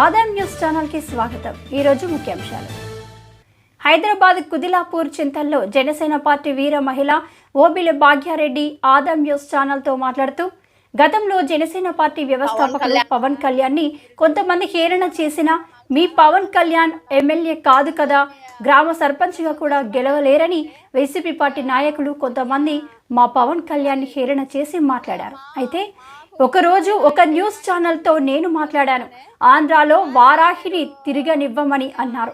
Adam news ఛానల్కి స్వాగతం. ఈరోజు ముఖ్యాంశాలు. హైదరాబాద్ కుదిలాపూర్ చింతల్లో జనసేన పార్టీ వీర మహిళ ఓబిల భాగ్యారెడ్డి ఆదాం న్యూస్ ఛానల్తో మాట్లాడుతూ గతంలో జనసేన పార్టీ వ్యవస్థాపకులు పవన్ కళ్యాణ్ని కొంతమంది హేళన చేసిన మీ పవన్ కళ్యాణ్ ఎమ్మెల్యే కాదు కదా గ్రామ సర్పంచ్గా కూడా గెలవలేరని వైసీపీ పార్టీ నాయకులు కొంతమంది మా పవన్ కళ్యాణ్ హేళన చేసి మాట్లాడారు. అయితే ఒకరోజు ఒక న్యూస్ ఛానల్తో నేను మాట్లాడాను. ఆంధ్రాలో వారాహిని తిరగనివ్వమని అన్నారు.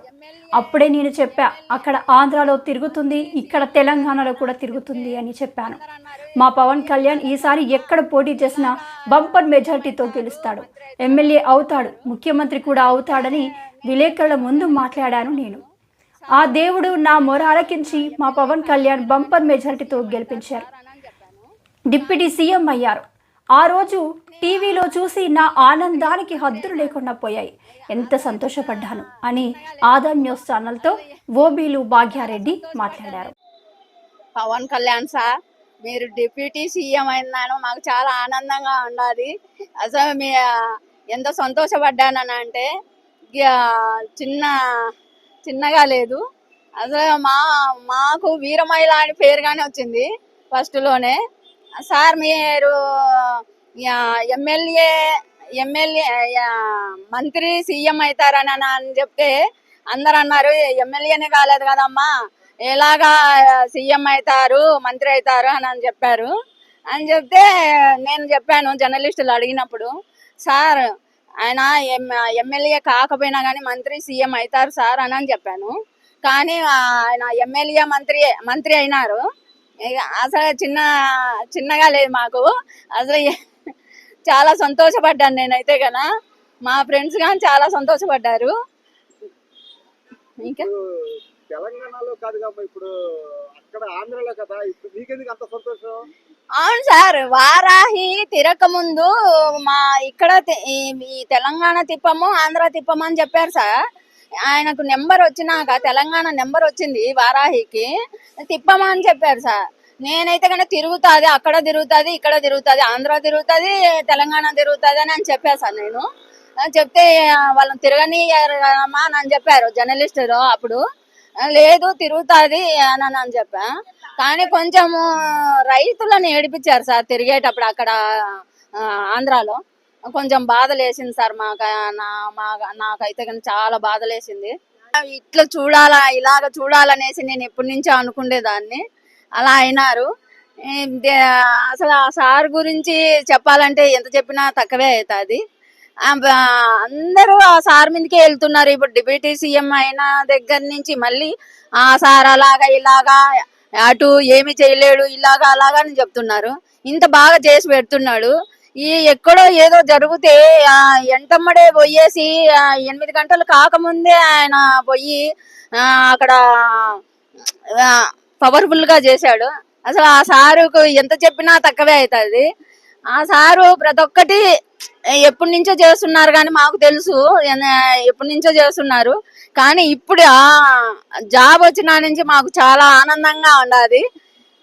అప్పుడే నేను చెప్పా అక్కడ ఆంధ్రాలో తిరుగుతుంది ఇక్కడ తెలంగాణలో కూడా తిరుగుతుంది అని చెప్పాను. మా పవన్ కళ్యాణ్ ఈసారి ఎక్కడ పోటీ చేసినా బంపర్ మెజార్టీతో గెలుస్తాడు. ఎమ్మెల్యే అవుతాడు ముఖ్యమంత్రి కూడా అవుతాడని విలేకరుల ముందు మాట్లాడాను నేను. ఆ దేవుడు నా మొరాలకించి మా పవన్ కళ్యాణ్ బంపర్ మెజార్టీతో గెలిపించారు. డిప్యూటీ సీఎం అయ్యారు. ఆ రోజు టీవీలో చూసి నా ఆనందానికి హద్దులు లేకుండా పోయాయి. ఎంత సంతోషపడ్డాను అని ఆదాం న్యూస్ ఛానల్తో ఓబీలు భాగ్యారెడ్డి మాట్లాడారు. పవన్ కళ్యాణ్ సార్ మీరు డిప్యూటీ సీఎం అయినాను మాకు చాలా ఆనందంగా ఉన్నది అసలు మీ ఎంత సంతోషపడ్డానని అంటే చిన్న చిన్నగా లేదు. అసలు మా మాకు వీరమహిళ అని పేరుగానే వచ్చింది ఫస్ట్లోనే సార్ మీరు ఎమ్మెల్యే ఎమ్మెల్యే మంత్రి సీఎం అవుతారని అని అని చెప్తే అందరు అన్నారు ఎమ్మెల్యేనే కాలేదు కదమ్మా. ఎలాగా సీఎం అవుతారు మంత్రి అవుతారు అని అని చెప్పారు. అని చెప్తే నేను చెప్పాను జర్నలిస్టులు అడిగినప్పుడు సార్ ఆయన ఎమ్మెల్యే కాకపోయినా కానీ మంత్రి సీఎం అవుతారు సార్ అని అని చెప్పాను. కానీ ఆయన ఎమ్మెల్యే మంత్రి మంత్రి అయినారు. అసలు చిన్న చిన్నగా లేదు మాకు. అసలు చాలా సంతోషపడ్డాను నేనైతే కన మా ఫ్రెండ్స్ కానీ చాలా సంతోషపడ్డారు. ఇంకా? తెలంగాణలో కాదు ఇప్పుడు అక్కడ ఆంధ్రలో కదా ఇప్పుడు నీకెందుకు అంత సంతోషం? అవును సార్ వారాహి తిరక ముందు మా ఇక్కడ ఈ తెలంగాణ తిప్పము ఆంధ్ర తిప్పము అని చెప్పారు సార్. ఆయనకు నెంబర్ వచ్చినాక తెలంగాణ నెంబర్ వచ్చింది వారాహికి తిప్పమా అని చెప్పారు సార్. నేనైతే కనుక తిరుగుతుంది అక్కడ తిరుగుతుంది ఇక్కడ తిరుగుతుంది ఆంధ్ర తిరుగుతుంది తెలంగాణ తిరుగుతుంది అని అని చెప్పాను సార్ నేను. చెప్తే వాళ్ళని తిరగనియమ్మా అని చెప్పారు జర్నలిస్టులు అప్పుడు. లేదు తిరుగుతుంది అని అని చెప్పా. కానీ కొంచెము రైతులను ఏడిపించారు సార్ తిరిగేటప్పుడు అక్కడ ఆంధ్రాలో. కొంచెం బాధలేసింది సార్ మాకు నా మా నాకైతే కానీ చాలా బాధలేసింది. ఇట్లా చూడాలా ఇలాగ చూడాలనేసి నేను ఎప్పటి నుంచో అనుకునేదాన్ని. అలా అయినారు. అసలు ఆ సార్ గురించి చెప్పాలంటే ఎంత చెప్పినా తక్కువే అవుతుంది. అందరూ ఆ సార్ మీదకే వెళ్తున్నారు. ఇప్పుడు డిప్యూటీ సీఎం అయిన దగ్గర నుంచి మళ్ళీ ఆ సార్ అలాగా ఇలాగా అటు ఏమి చేయలేడు ఇలాగా అలాగా అని చెప్తున్నారు. ఇంత బాగా చేసి పెడుతున్నాడు. ఈ ఎక్కడో ఏదో జరిగితే ఆ ఎంటమ్మడే పోయేసి ఆ ఎనిమిది గంటలు కాకముందే ఆయన పోయి ఆ అక్కడ పవర్ఫుల్గా చేశాడు. అసలు ఆ సారుకు ఎంత చెప్పినా తక్కువే అవుతుంది. ఆ సారు ప్రతి ఒక్కటి ఎప్పటి నుంచో చేస్తున్నారు కానీ మాకు తెలుసు ఎప్పటి నుంచో చేస్తున్నారు. కానీ ఇప్పుడు ఆ జాబ్ వచ్చిన నుంచి మాకు చాలా ఆనందంగా ఉండాలి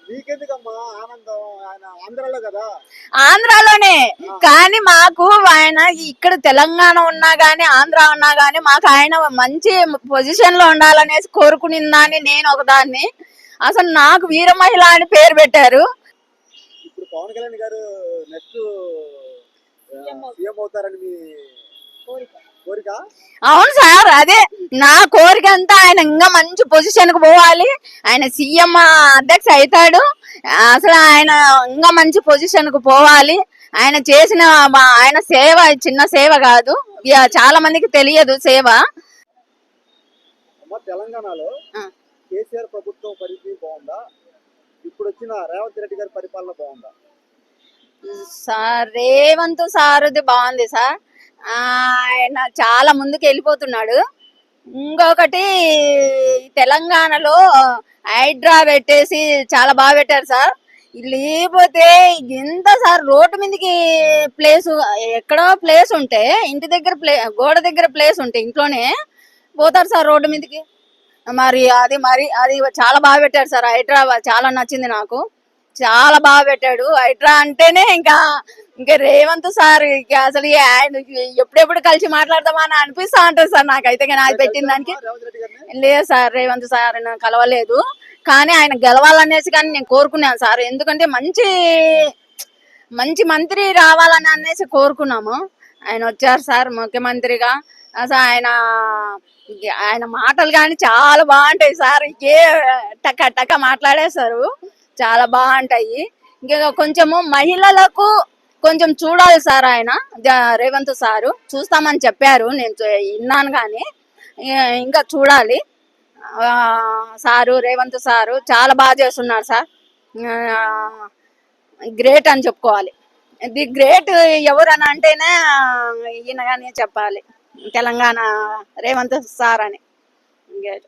నీకెందుకమ్మా ఆనందం? ఆయన ఆంధ్రలో కదా? ఆంధ్రాలోనే. కానీ మాకు ఆయన ఇక్కడ తెలంగాణ ఉన్నా గానీ ఆంధ్ర ఉన్నా గానీ మాకు ఆయన మంచి పొజిషన్లో ఉండాలనేసి కోరుకునిందాన్ని నేను ఒకదాన్ని. అసలు నాకు వీర మహిళ అని పేరు పెట్టారు. ఇప్పుడు పవన్ కళ్యాణ్ గారు నెక్స్ట్ సీఎం అవుతారని మీ కోరిక? అవును సార్ అదే. నా కోరిక అంతా ఆయన ఇంకా మంచి పొజిషన్కు పోవాలి. ఆయన సీఎం అధ్యక్ష అవుతాడు. అసలు ఆయన ఇంకా మంచి పొజిషన్కు పోవాలి. ఆయన చేసిన ఆయన సేవ చిన్న సేవ కాదు. చాలా మందికి తెలియదు సేవ. తెలంగాణలో. కేసీఆర్ ప్రభుత్వం పరిధి బాగుందా? ఇప్పుడు వచ్చిన రేవంత్ రెడ్డి గారి పరిపాలన బాగుందా? సార్ రేవంత్ సార్ది బాగుంది సార్. ఆయన చాలా ముందుకు వెళ్ళిపోతున్నాడు. ఇంకొకటి తెలంగాణలో హైడ్రా పెట్టేసి చాలా బాగా పెట్టారు సార్. లేకపోతే ఎంత సార్ రోడ్డు మీదకి ప్లేస్ ఎక్కడో ప్లేస్ ఉంటే ఇంటి దగ్గర ప్లే గోడ దగ్గర ప్లేస్ ఉంటే ఇంట్లోనే పోతారు సార్ రోడ్డు మీదకి. మరి అది మరి అది చాలా బాగా పెట్టారు సార్. హైడ్రా చాలా నచ్చింది నాకు. చాలా బాగా పెట్టాడు. హైడ్రా అంటేనే ఇంకా ఇంకా రేవంత్ సార్ ఇక అసలు ఆయన ఎప్పుడెప్పుడు కలిసి మాట్లాడదామా అని అనిపిస్తా ఉంటుంది సార్ నాకైతే కానీ పెట్టిన దానికి. లేదు సార్ రేవంత్ సార్ నేను కలవలేదు. కానీ ఆయన గెలవాలనేసి కానీ నేను కోరుకున్నాను సార్. ఎందుకంటే మంచి మంచి మంత్రి రావాలని అనేసి కోరుకున్నాము. ఆయన వచ్చారు సార్ ముఖ్యమంత్రిగా. అసలు ఆయన ఆయన మాటలు కానీ చాలా బాగుంటాయి సార్. ఏ టక టక మాట్లాడేశారు. చాలా బాగుంటాయి. ఇంకా కొంచెము మహిళలకు కొంచెం చూడాలి సార్ ఆయన రేవంత్ సారు. చూస్తామని చెప్పారు. నేను విన్నాను కానీ ఇంకా చూడాలి. సారు రేవంత్ సారు చాలా బాగా చేస్తున్నారు సార్. గ్రేట్ అని చెప్పుకోవాలి. ది గ్రేట్ ఎవరని అంటేనే అంటేనే ఈయనగానే చెప్పాలి. తెలంగాణ రేవంత్ సార్ అని. గ్రేట్.